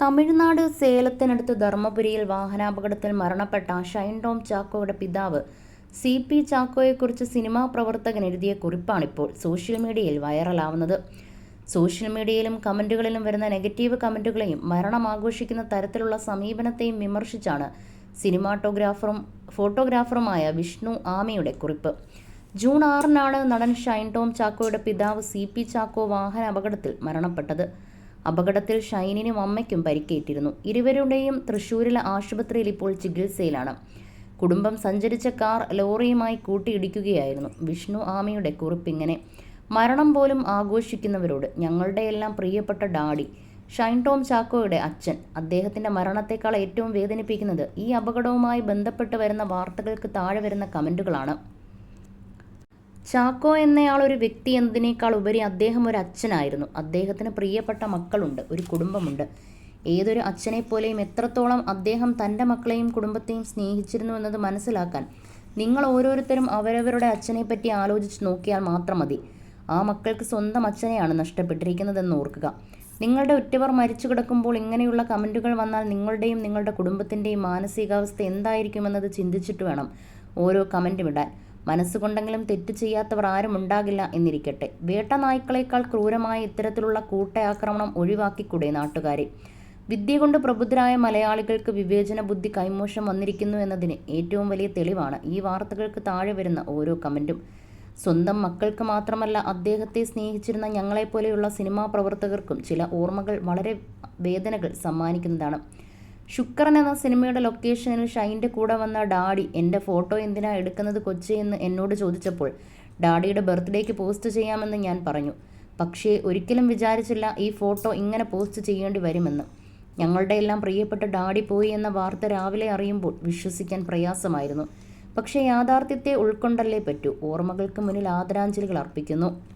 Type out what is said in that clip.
തമിഴ്നാട് സേലത്തിനടുത്ത് ധർമ്മപുരിയിൽ വാഹനാപകടത്തിൽ മരണപ്പെട്ട ഷൈൻ ടോം ചാക്കോയുടെ പിതാവ് സി പി ചാക്കോയെക്കുറിച്ച് സിനിമാ പ്രവർത്തകൻ എഴുതിയ കുറിപ്പാണിപ്പോൾ സോഷ്യൽ മീഡിയയിൽ വൈറലാവുന്നത്. സോഷ്യൽ മീഡിയയിലും കമന്റുകളിലും വരുന്ന നെഗറ്റീവ് കമന്റുകളെയും മരണം ആഘോഷിക്കുന്ന തരത്തിലുള്ള സമീപനത്തെയും വിമർശിച്ചാണ് സിനിമാട്ടോഗ്രാഫറും ഫോട്ടോഗ്രാഫറുമായ വിഷ്ണു ആമയുടെ കുറിപ്പ്. ജൂൺ ആറിനാണ് നടൻ ഷൈൻ ടോം ചാക്കോയുടെ പിതാവ് സി പി ചാക്കോ വാഹന അപകടത്തിൽ മരണപ്പെട്ടത്. അപകടത്തിൽ ഷൈനിനും അമ്മയ്ക്കും പരിക്കേറ്റിരുന്നു. ഇരുവരുടെയും തൃശൂരിലെ ആശുപത്രിയിൽ ഇപ്പോൾ ചികിത്സയിലാണ്. കുടുംബം സഞ്ചരിച്ച കാർ ലോറിയുമായി കൂട്ടിയിടിക്കുകയായിരുന്നു. വിഷ്ണു ആമയുടെ കുറിപ്പിങ്ങനെ മരണം പോലും ആഘോഷിക്കുന്നവരോട് ഞങ്ങളുടെയെല്ലാം പ്രിയപ്പെട്ട ഡാഡി ഷൈൻ ടോം ചാക്കോയുടെ അച്ഛൻ അദ്ദേഹത്തിന്റെ മരണത്തെക്കാൾ ഏറ്റവും വേദനിപ്പിക്കുന്നത് ഈ അപകടവുമായി ബന്ധപ്പെട്ട് വരുന്ന വാർത്തകൾക്ക് താഴെ വരുന്ന കമന്റുകളാണ്. ചാക്കോ എന്നയാൾ ഒരു വ്യക്തി എന്നതിനേക്കാൾ ഉപരി അദ്ദേഹം ഒരു അച്ഛനായിരുന്നു. അദ്ദേഹത്തിന് പ്രിയപ്പെട്ട മക്കളുണ്ട് ഒരു കുടുംബമുണ്ട്. ഏതൊരു അച്ഛനെ പോലെയും എത്രത്തോളം അദ്ദേഹം തന്റെ മക്കളെയും കുടുംബത്തെയും സ്നേഹിച്ചിരുന്നു എന്നത് മനസ്സിലാക്കാൻ നിങ്ങൾ ഓരോരുത്തരും അവരവരുടെ അച്ഛനെപ്പറ്റി ആലോചിച്ച് നോക്കിയാൽ മാത്രം മതി. ആ മക്കൾക്ക് സ്വന്തം അച്ഛനെയാണ് നഷ്ടപ്പെട്ടിരിക്കുന്നതെന്ന് ഓർക്കുക. നിങ്ങളുടെ ഉറ്റവർ മരിച്ചു കിടക്കുമ്പോൾ ഇങ്ങനെയുള്ള കമന്റുകൾ വന്നാൽ നിങ്ങളുടെയും നിങ്ങളുടെ കുടുംബത്തിന്റെയും മാനസികാവസ്ഥ എന്തായിരിക്കുമെന്നത് ചിന്തിച്ചിട്ട് വേണം ഓരോ കമന്റും ഇടാൻ. മനസ്സുകൊണ്ടെങ്കിലും തെറ്റ് ചെയ്യാത്തവർ ആരും ഉണ്ടാകില്ല എന്നിരിക്കട്ടെ. വേട്ട നായ്ക്കളേക്കാൾ ക്രൂരമായ ഇത്തരത്തിലുള്ള കൂട്ടയാക്രമണം ഒഴിവാക്കിക്കൂടെ നാട്ടുകാരെ. വിദ്യ കൊണ്ട് പ്രബുദ്ധരായ മലയാളികൾക്ക് വിവേചന ബുദ്ധി കൈമോശം വന്നിരിക്കുന്നു എന്നതിന് ഏറ്റവും വലിയ തെളിവാണ് ഈ വാർത്തകൾക്ക് താഴെ വരുന്ന ഓരോ കമന്റും സ്വന്തം മക്കൾക്ക് മാത്രമല്ല അദ്ദേഹത്തെ സ്നേഹിച്ചിരുന്ന ഞങ്ങളെപ്പോലെയുള്ള സിനിമാ പ്രവർത്തകർക്കും ചില ഓർമ്മകൾ വളരെ വേദനകൾ സമ്മാനിക്കുന്നതാണ്. ശുക്രൻ എന്ന സിനിമയുടെ ലൊക്കേഷനിൽ ഷൈന്റെ കൂടെ വന്ന ഡാഡി എന്റെ ഫോട്ടോ എന്തിനാ എടുക്കുന്നത് കൊച്ചി എന്നോട് ചോദിച്ചപ്പോൾ ഡാഡിയുടെ ബർത്ത്ഡേക്ക് പോസ്റ്റ് ചെയ്യാമെന്ന് ഞാൻ പറഞ്ഞു. പക്ഷേ ഒരിക്കലും വിചാരിച്ചില്ല ഈ ഫോട്ടോ ഇങ്ങനെ പോസ്റ്റ് ചെയ്യേണ്ടി വരുമെന്ന്. ഞങ്ങളുടെ എല്ലാം പ്രിയപ്പെട്ട ഡാഡി പോയി എന്ന വാർത്ത രാവിലെ അറിയുമ്പോൾ വിശ്വസിക്കാൻ പ്രയാസമായിരുന്നു. പക്ഷേ യാഥാർത്ഥ്യത്തെ ഉൾക്കൊണ്ടല്ലേ പറ്റൂ. ഓർമ്മകൾക്ക് മുന്നിൽ ആദരാഞ്ജലികൾ അർപ്പിക്കുന്നു.